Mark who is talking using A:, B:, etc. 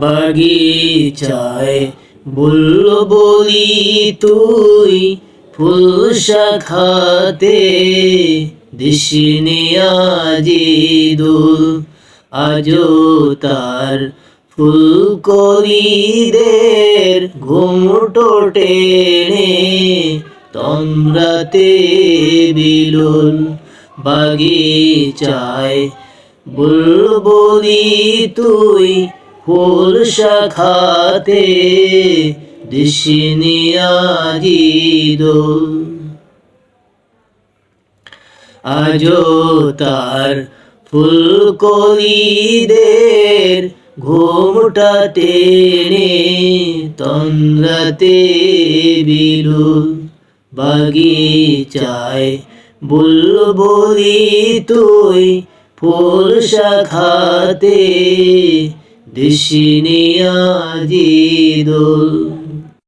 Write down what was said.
A: বাগিচায় বলি তুই ফুল শাখাতে আজি দুল আজও তার ফুল কলিদের ঘুমটো টেনে তন্দ্রাতে বিলুল বাগিচায় বুলবুলি তুই ফুল শাখাতে দিশিনি আজি তার ফুল কলিদের ঘুমটা টেনে তন্দ্রাতে বিলুল বাগিচায়, বুলবুলি তুই ফুল শাখাতে দিশিনি আজি দোল